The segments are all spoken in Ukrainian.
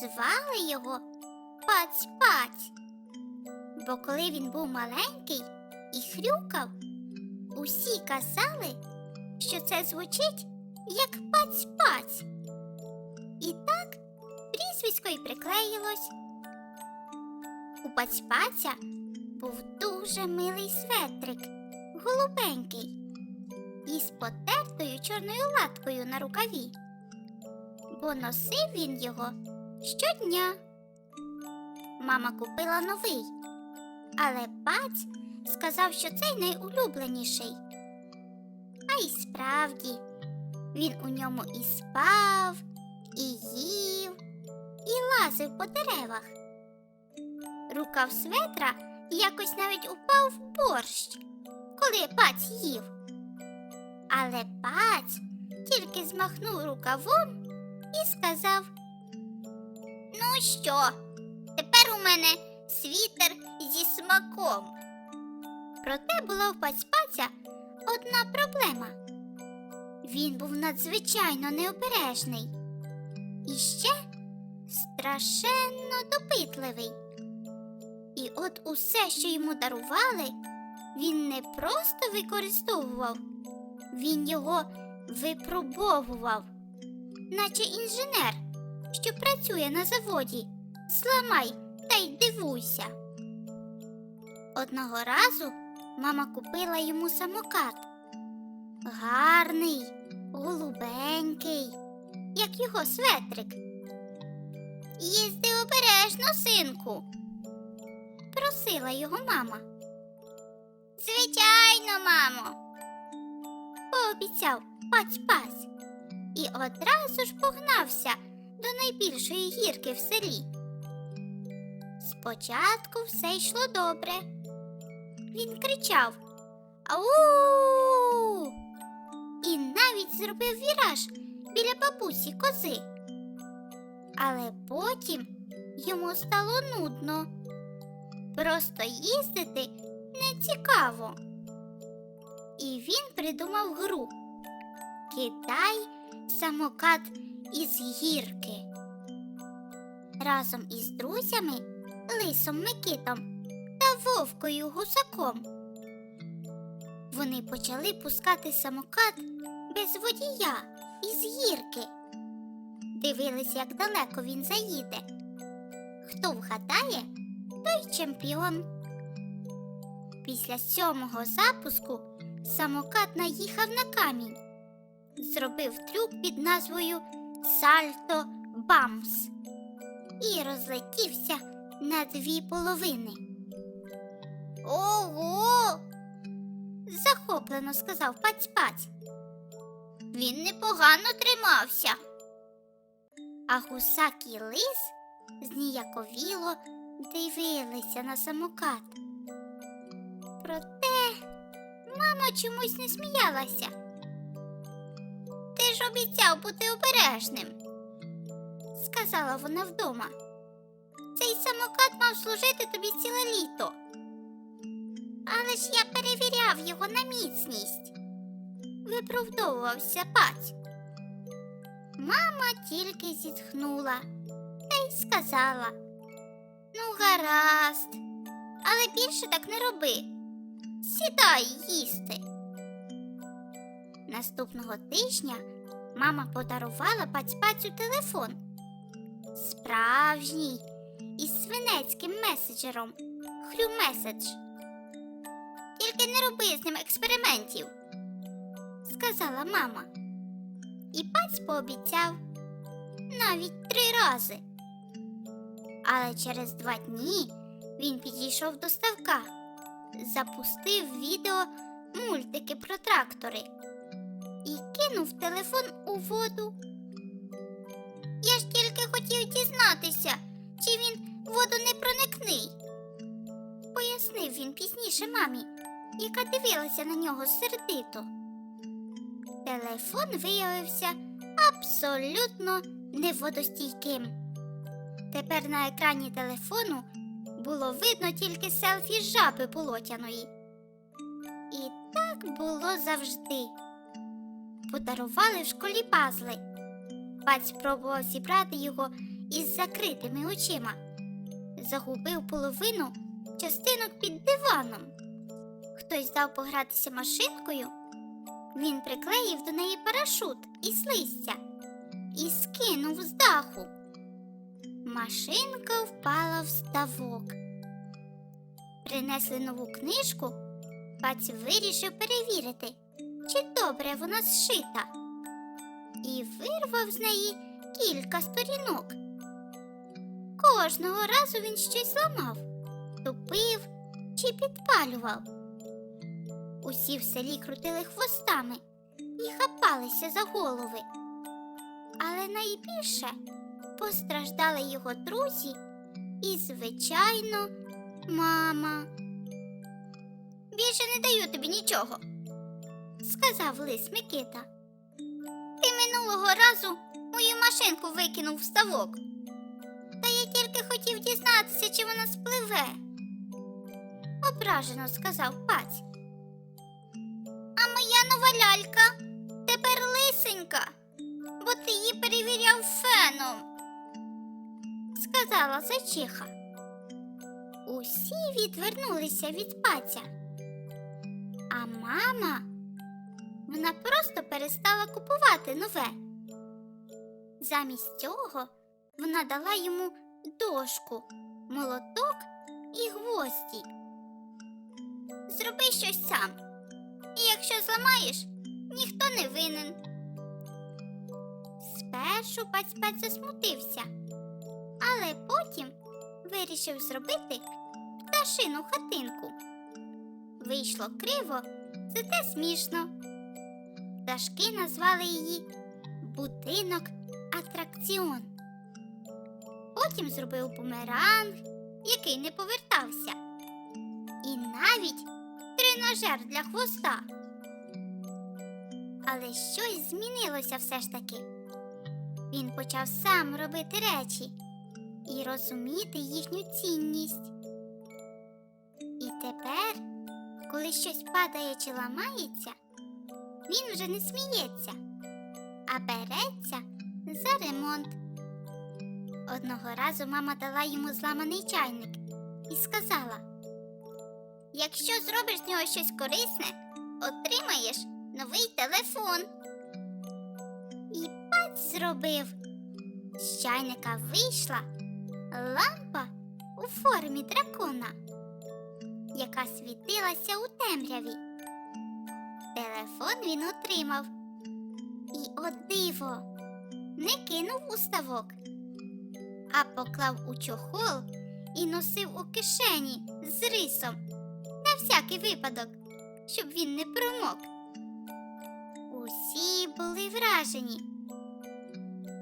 Звали його Паць-паць. Бо коли він був маленький і хрюкав, усі казали, що це звучить як паць-паць. І так прізвисько й приклеїлось. У паць-паця був дуже милий светрик, голубенький, із потертою чорною латкою на рукаві, бо носив він його щодня. Мама купила новий, але паць сказав, що цей найулюбленіший. А й справді, він у ньому і спав, і їв, і лазив по деревах. Рукав светра якось навіть упав в борщ, коли паць їв. Але паць тільки змахнув рукавом і сказав: Ну що, тепер у мене світер зі смаком. Проте була в паць-паця одна проблема. Він був надзвичайно необережний і ще страшенно допитливий. І от усе, що йому дарували, він не просто використовував, він його випробовував, наче інженер, що працює на заводі. Зламай та й дивуйся. Одного разу мама купила йому самокат. Гарний, голубенький, як його светрик. Їзди обережно, синку просила його мама. Звичайно, мамо, пообіцяв паць-паць і одразу ж погнався до найбільшої гірки в селі. Спочатку все йшло добре. Він кричав Ау! І навіть зробив віраж біля бабусі кози. Але потім йому стало нудно. Просто їздити не цікаво. І він придумав гру Кидай самокат із гірки. Разом із друзями Лисом Микитом та Вовкою Гусаком. Вони почали пускати самокат без водія із гірки. Дивились, як далеко він заїде. Хто вгадає, той чемпіон. Після сьомого запуску самокат наїхав на камінь, зробив трюк під назвою Сальто Бамс і розлетівся на дві половини. Ого! захоплено сказав паць-паць. Він непогано тримався. А гусак і лис зніяковіло дивилися на самокат. Проте мама чомусь не сміялася. Ж обіцяв бути обережним, сказала вона вдома. Цей самокат мав служити тобі ціле літо. Але ж я перевіряв його на міцність. Виправдовувався паць. Мама тільки зітхнула та й сказала. Ну, гаразд, але більше так не роби. Сідай їсти. Наступного тижня мама подарувала паць-пацю телефон. Справжній із свинецьким меседжером Хрю меседж. Тільки не роби з ним експериментів, сказала мама. І паць пообіцяв навіть три рази. Але через два дні він підійшов до ставка, запустив відео мультики про трактори і кинув телефон у воду. Я ж тільки хотів дізнатися, чи він водонепроникний. Пояснив він пізніше мамі, яка дивилася на нього сердито. Телефон виявився абсолютно неводостійким. Тепер на екрані телефону було видно тільки селфі жаби болотяної. І так було завжди. Подарували в школі пазли. Бать спробував зібрати його із закритими очима. Загубив половину частинок під диваном. Хтось дав погратися машинкою. Він приклеїв до неї парашут із листя і скинув з даху. Машинка впала в ставок. Принесли нову книжку. Паць вирішив перевірити, чи добре вона зшита, і вирвав з неї кілька сторінок. Кожного разу він щось ламав, тупив чи підпалював. Усі в селі крутили хвостами і хапалися за голови. Але найбільше постраждали його друзі і, звичайно, мама. Більше не даю тобі нічого, сказав лис Микита. Ти минулого разу мою машинку викинув в ставок. Та я тільки хотів дізнатися, чи вона спливе. Ображено сказав паць. А моя нова лялька тепер лисенька, бо ти її перевіряв феном, сказала зайчиха. Усі відвернулися від паця. А мама вона просто перестала купувати нове. Замість цього вона дала йому дошку, молоток і гвозді. Зроби щось сам. І якщо зламаєш, ніхто не винен. Спершу паць-паць засмутився, але потім вирішив зробити пташину хатинку. Вийшло криво, зате смішно. Пташки назвали її будинок атракціон. Потім зробив бумеранг, який не повертався, і навіть тренажер для хвоста. Але щось змінилося все ж таки. Він почав сам робити речі і розуміти їхню цінність. І тепер, коли щось падає чи ламається, він вже не сміється, а береться за ремонт. Одного разу мама дала йому зламаний чайник і сказала: Якщо зробиш з нього щось корисне, отримаєш новий телефон. І паць зробив. З чайника вийшла лампа у формі дракона, яка світилася у темряві. Телефон він отримав. І о диво не кинув у ставок, а поклав у чохол і носив у кишені з рисом на всякий випадок, щоб він не промок. Усі були вражені.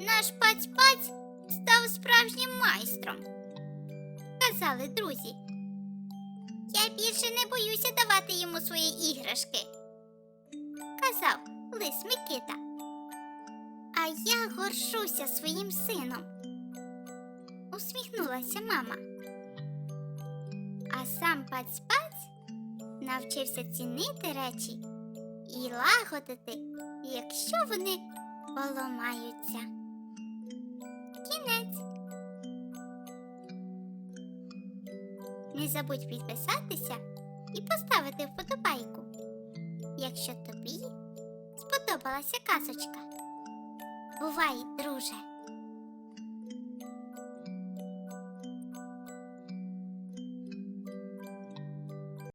Наш паць-паць став справжнім майстром, казали друзі. Я більше не боюся давати йому свої іграшки, казав лис Микита. А я горшуся своїм сином. Усміхнулася мама. А сам паць-паць навчився цінити речі і лагодити, якщо вони поламаються. Не забудь підписатися і поставити вподобайку, якщо тобі сподобалася казочка. Бувай, друже!